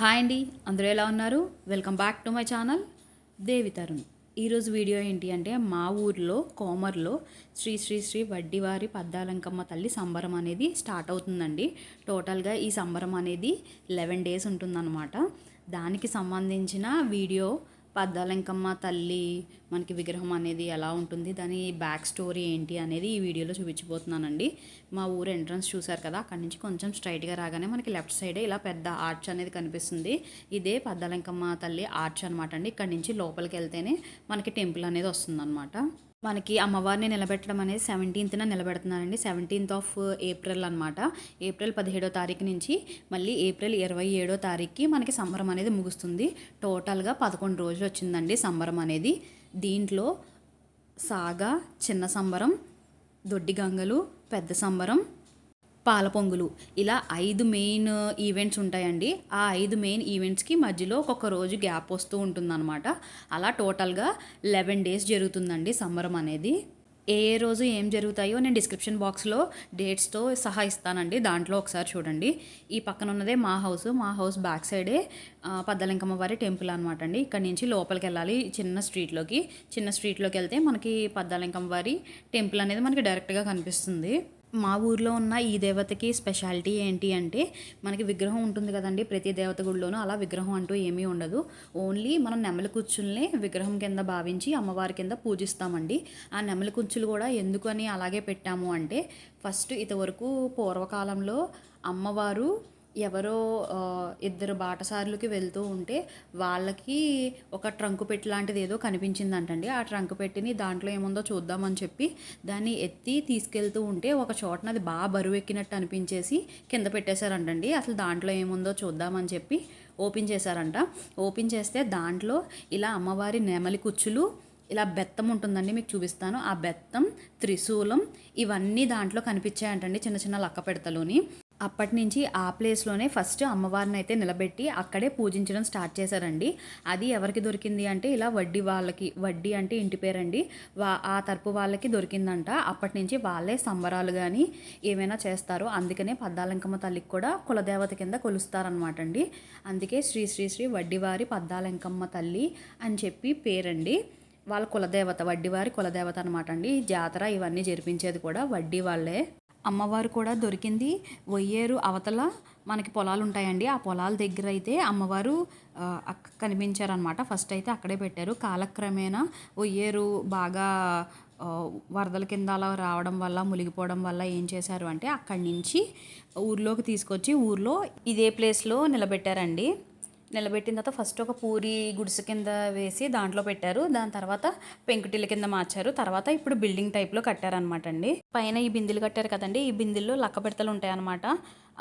Hi అండి అందరూ ఎలా ఉన్నారు? Welcome back to my channel Devi Tarun ఈరోజు వీడియో ఏంటి అంటే మా ఊర్లో కోమర్లో శ్రీ శ్రీ శ్రీ వడ్డివారి పద్దాలంకమ్మ తల్లి సంబరం అనేది స్టార్ట్ అవుతుందండి. టోటల్గా ఈ సంబరం అనేది లెవెన్ డేస్ ఉంటుందన్నమాట. దానికి సంబంధించిన వీడియో పద్దాలంకమ్మ తల్లి మనకి విగ్రహం అనేది ఎలా ఉంటుంది దాని బ్యాక్ స్టోరీ ఏంటి అనేది ఈ వీడియోలో చూపించబోతున్నానండి. మా ఊరు ఎంట్రన్స్ చూసారు కదా అక్కడి నుంచి కొంచెం స్ట్రైట్గా రాగానే మనకి లెఫ్ట్ సైడే ఇలా పెద్ద ఆర్చ్ అనేది కనిపిస్తుంది. ఇదే పద్దాలంకమ్మ తల్లి ఆర్చ్ అనమాట అండి. ఇక్కడ నుంచి లోపలికి వెళ్తేనే మనకి టెంపుల్ అనేది వస్తుందన్నమాట. మనకి అమ్మవారిని నిలబెట్టడం అనేది సెవెంటీన్త్న నిలబెడుతున్నారండి సెవెంటీన్త్ ఆఫ్ ఏప్రిల్ అనమాట ఏప్రిల్ పదిహేడో తారీఖు నుంచి మళ్ళీ ఏప్రిల్ ఇరవై ఏడో తారీఖుకి మనకి సంబరం అనేది ముగుస్తుంది. టోటల్గా పదకొండు రోజులు వచ్చిందండి సంబరం అనేది. దీంట్లో సాగా చిన్న సంబరం దొడ్డి గంగలు పెద్ద సంబరం పాల పొంగులు. ఇలా ఐదు మెయిన్ ఈవెంట్స్ ఉంటాయండి. ఆ ఐదు మెయిన్ ఈవెంట్స్కి మధ్యలో ఒక్కొక్క రోజు గ్యాప్ వస్తూ ఉంటుందన్నమాట. అలా టోటల్గా లెవెన్ డేస్ జరుగుతుందండి సంబరం అనేది. ఏ ఏ రోజు ఏం జరుగుతాయో నేను డిస్క్రిప్షన్ బాక్స్లో డేట్స్తో సహా ఇస్తానండి. దాంట్లో ఒకసారి చూడండి. ఈ పక్కన ఉన్నదే మా హౌస్. మా హౌస్ బ్యాక్ సైడే పద్దలింకమ్మ వారి టెంపుల్ అనమాట అండి ఇక్కడ నుంచి లోపలికి వెళ్ళాలి చిన్న స్ట్రీట్లోకి. చిన్న స్ట్రీట్లోకి వెళ్తే మనకి పద్దాలింకమ్మ వారి టెంపుల్ అనేది మనకి డైరెక్ట్గా కనిపిస్తుంది. మా ఊర్లో ఉన్న ఈ దేవతకి స్పెషాలిటీ ఏంటి అంటే మనకి విగ్రహం ఉంటుంది కదండి ప్రతి దేవత గుడిలోనూ అలా విగ్రహం అంటూ ఏమీ ఉండదు. ఓన్లీ మనం నెమలి కుచ్చుల్ని విగ్రహం కింద భావించి అమ్మవారి కింద పూజిస్తామండి. ఆ నెమలి కుచ్చులు కూడా ఎందుకు అని అలాగే పెట్టాము అంటే ఫస్ట్ ఇంతవరకు పూర్వకాలంలో అమ్మవారు ఎవరో ఇద్దరు బాటసారులకి వెళ్తూ ఉంటే వాళ్ళకి ఒక ట్రంకు పెట్టి లాంటిది ఏదో కనిపించిందంటండి. ఆ ట్రంక్ పెట్టిని దాంట్లో ఏముందో చూద్దామని చెప్పి దాన్ని ఎత్తి తీసుకెళ్తూ ఉంటే ఒక చోటన అది బాగా బరువు ఎక్కినట్టు అనిపించేసి కింద పెట్టేశారంటండి. అసలు దాంట్లో ఏముందో చూద్దామని చెప్పి ఓపెన్ చేశారంట. ఓపెన్ చేస్తే దాంట్లో ఇలా అమ్మవారి నెమలి కుచ్చులు ఇలా బెత్తం ఉంటుందండి మీకు చూపిస్తాను. ఆ బెత్తం త్రిశూలం ఇవన్నీ దాంట్లో కనిపించాయంటండి చిన్న చిన్న లక్క పెడతలోని. అప్పటి నుంచి ఆ ప్లేస్లోనే ఫస్ట్ అమ్మవారిని అయితే నిలబెట్టి అక్కడే పూజించడం స్టార్ట్ చేశారండి. అది ఎవరికి దొరికింది అంటే ఇలా వడ్డీ వాళ్ళకి వడ్డీ అంటే ఇంటి పేరండి. వా ఆ తరపు వాళ్ళకి దొరికిందంట. అప్పటి నుంచి వాళ్ళే సంబరాలు కానీ ఏమైనా చేస్తారు అందుకనే పద్దాలంకమ్మ తల్లికి కూడా కులదేవత కింద కొలుస్తారనమాట అండి అందుకే శ్రీ శ్రీ శ్రీ వడ్డీవారి పద్దాలంకమ్మ తల్లి అని చెప్పి పేరండి. వాళ్ళ కులదేవత వడ్డీవారి కులదేవత అనమాట అండి ఈ జాతర ఇవన్నీ జరిపించేది కూడా వడ్డీ వాళ్ళే. అమ్మవారు కూడా దొరికింది. వయ్యేరు అవతల మనకి పొలాలు ఉంటాయండి ఆ పొలాల దగ్గర అయితే అమ్మవారు కనిపించారనమాట. ఫస్ట్ అయితే అక్కడే పెట్టారు. కాలక్రమేణా ఒయ్యేరు బాగా వరదల కింద అలా రావడం వల్ల మునిగిపోవడం వల్ల ఏం చేశారు అంటే అక్కడి నుంచి ఊర్లోకి తీసుకొచ్చి ఊర్లో ఇదే ప్లేస్లో నిలబెట్టారండి. నిలబెట్టిన తర్వాత ఫస్ట్ ఒక పూరి గుడిసె కింద వేసి దాంట్లో పెట్టారు. దాని తర్వాత పెంకుటిల్ల కింద మార్చారు. తర్వాత ఇప్పుడు బిల్డింగ్ టైప్లో కట్టారనమాట అండి. పైన ఈ బిందెలు కట్టారు కదండి. ఈ బిందెల్లో లక్క పెడతలు ఉంటాయన్నమాట.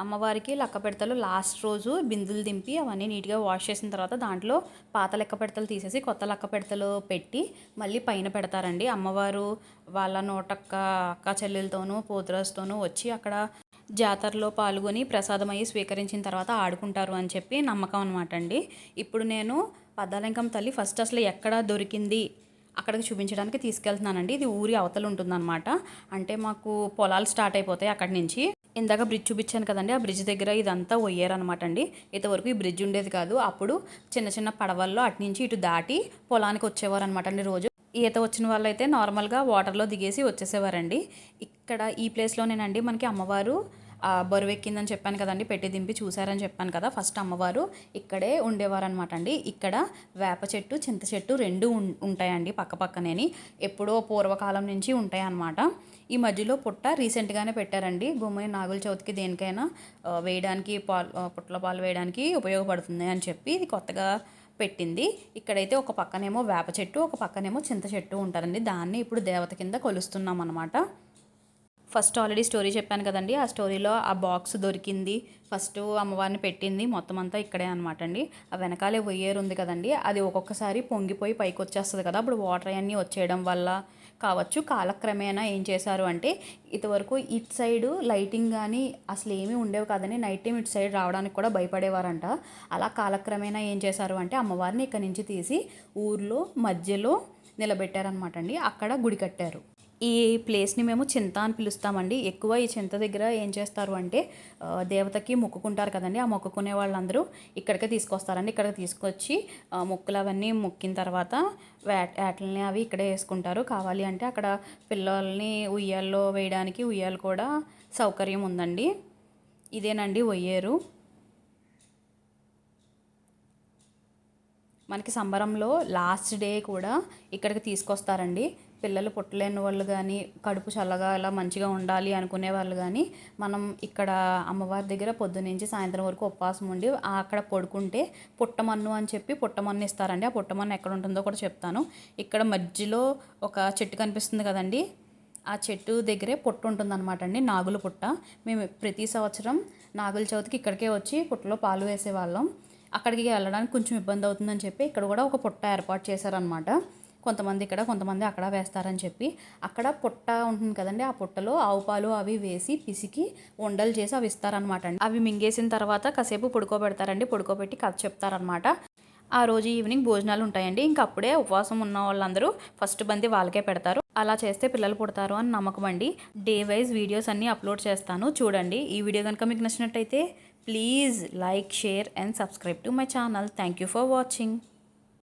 అమ్మవారికి లక్క పెడతలు లాస్ట్ రోజు బిందులు దింపి అవన్నీ నీట్గా వాష్ చేసిన తర్వాత దాంట్లో పాత లెక్క పెడతలు తీసేసి కొత్త లక్క పెడతలు పెట్టి మళ్ళీ పైన పెడతారండి. అమ్మవారు వాళ్ళ నోటక్క అక్క చెల్లెలతోనూ పోతురాజుతోనూ వచ్చి అక్కడ జాతరలో పాల్గొని ప్రసాదం అయ్యి స్వీకరించిన తర్వాత ఆడుకుంటారు అని చెప్పి నమ్మకం అనమాట అండి. ఇప్పుడు నేను పద్దాలింకం తల్లి ఫస్ట్ అసలు ఎక్కడ దొరికింది అక్కడికి చూపించడానికి తీసుకెళ్తున్నానండి. ఇది ఊరి అవతలు ఉంటుందన్నమాట. అంటే మాకు పొలాలు స్టార్ట్ అయిపోతాయి అక్కడి నుంచి. ఇందాక బ్రిడ్జ్ చూపించాను కదండి. ఆ బ్రిడ్జ్ దగ్గర ఇదంతా ఒయ్యారనమాట అండి. ఇంతవరకు ఈ బ్రిడ్జ్ ఉండేది కాదు. అప్పుడు చిన్న చిన్న పడవల్లో అటు నుంచి ఇటు దాటి పొలానికి వచ్చేవారు అనమాట అండి రోజు. ఈత వచ్చిన వాళ్ళు అయితే నార్మల్గా వాటర్లో దిగేసి వచ్చేసేవారండి. ఇక్కడ ఈ ప్లేస్లోనేనండి మనకి అమ్మవారు బరువెక్కిందని చెప్పాను కదండి పెట్టి దింపి చూశారని చెప్పాను కదా ఫస్ట్ అమ్మవారు ఇక్కడే ఉండేవారు అనమాట అండి. ఇక్కడ వేప చెట్టు చింత చెట్టు రెండు ఉం- ఉంటాయండి పక్క పక్కనేని ఎప్పుడో పూర్వకాలం నుంచి ఉంటాయి అన్నమాట ఈ మధ్యలో పుట్ట రీసెంట్గానే పెట్టారండి. గుమ్మని నాగుల చవితికి దేనికైనా వేయడానికి పాలు పుట్ల పాలు వేయడానికి ఉపయోగపడుతుంది అని చెప్పి ఇది కొత్తగా పెట్టింది. ఇక్కడైతే ఒక పక్కనేమో వేప చెట్టు ఒక పక్కనేమో చింత చెట్టు ఉంటారండి. దాన్ని ఇప్పుడు దేవత కింద కొలుస్తున్నాం అనమాట ఫస్ట్ ఆల్రెడీ స్టోరీ చెప్పాను కదండి. ఆ స్టోరీలో ఆ బాక్స్ దొరికింది. ఫస్ట్ అమ్మవారిని పెట్టింది. మొత్తం అంతా ఇక్కడే అనమాట అండి. ఆ వెనకాలే ఒయ్యేరు ఉంది కదండి. అది ఒక్కొక్కసారి పొంగిపోయి పైకి వచ్చేస్తుంది కదా. అప్పుడు వాటర్ అన్నీ వచ్చేయడం వల్ల కావచ్చు. కాలక్రమేణా ఏం చేశారు అంటే ఇంతవరకు ఇటు సైడ్ లైటింగ్ కానీ అసలు ఏమీ ఉండేవి కాదని నైట్ టైం ఇటు సైడ్ రావడానికి కూడా భయపడేవారంట. అలా కాలక్రమేణా ఏం చేశారు అంటే అమ్మవారిని ఇక్కడి నుంచి తీసి ఊర్లో మధ్యలో నిలబెట్టారనమాట అండి. అక్కడ గుడి కట్టారు. ఈ ప్లేస్ని మేము చింత అని పిలుస్తామండి. ఎక్కువ ఈ చింత దగ్గర ఏం చేస్తారు అంటే దేవతకి మొక్కుకుంటారు కదండి. ఆ మొక్కుకునే వాళ్ళందరూ ఇక్కడికే తీసుకొస్తారండి. ఇక్కడికి తీసుకొచ్చి మొక్కులు అవన్నీ మొక్కిన తర్వాత వేట వేటల్ని అవి ఇక్కడే వేసుకుంటారు. కావాలి అంటే అక్కడ పిల్లల్ని ఉయ్యాల్లో వేయడానికి ఉయ్యాలు కూడా సౌకర్యం ఉందండి. ఇదేనండి ఒయ్యేరు. మనకి సంబరంలో లాస్ట్ డే కూడా ఇక్కడికి తీసుకొస్తారండి. పిల్లలు పుట్టలేని వాళ్ళు కానీ కడుపు చల్లగా ఇలా మంచిగా ఉండాలి అనుకునే వాళ్ళు కానీ మనం ఇక్కడ అమ్మవారి దగ్గర పొద్దునుంచి సాయంత్రం వరకు ఉపవాసం ఉండి అక్కడ పడుకుంటే పుట్టమన్ను అని చెప్పి పుట్టమన్ను ఇస్తారండి. ఆ పుట్టమన్ను ఎక్కడ ఉంటుందో కూడా చెప్తాను. ఇక్కడ మధ్యలో ఒక చెట్టు కనిపిస్తుంది కదండి. ఆ చెట్టు దగ్గరే పుట్ట ఉంటుందన్నమాట అండి. నాగుల పుట్ట. మేము ప్రతి సంవత్సరం నాగుల చవితికి ఇక్కడికే వచ్చి పుట్టలో పాలు వేసేవాళ్ళం. అక్కడికి వెళ్ళడానికి కొంచెం ఇబ్బంది అవుతుందని చెప్పి ఇక్కడ కూడా ఒక పుట్ట ఏర్పాటు చేశారనమాట కొంతమంది ఇక్కడ కొంతమంది అక్కడ వేస్తారని చెప్పి. అక్కడ పుట్ట ఉంటుంది కదండి ఆ పుట్టలో ఆవు పాలు అవి వేసి పిసికి ఉండలు చేసి అవి ఇస్తారనమాట అండి. అవి మింగేసిన తర్వాత కాసేపు పడుకోబెడతారండి. పడుకోబెట్టి కథ చెప్తారనమాట ఆ రోజు ఈవినింగ్ భోజనాలు ఉంటాయండి. ఇంకా అప్పుడే ఉపవాసం ఉన్న వాళ్ళందరూ ఫస్ట్ బంది వాళ్ళకే పెడతారు. అలా చేస్తే పిల్లలు పుడతారు అని నమ్మకం అండి. డే వైజ్ వీడియోస్ అన్నీ అప్లోడ్ చేస్తాను. చూడండి. ఈ వీడియో కనుక మీకు నచ్చినట్టయితే Please like, share and subscribe to my channel. Thank you for watching.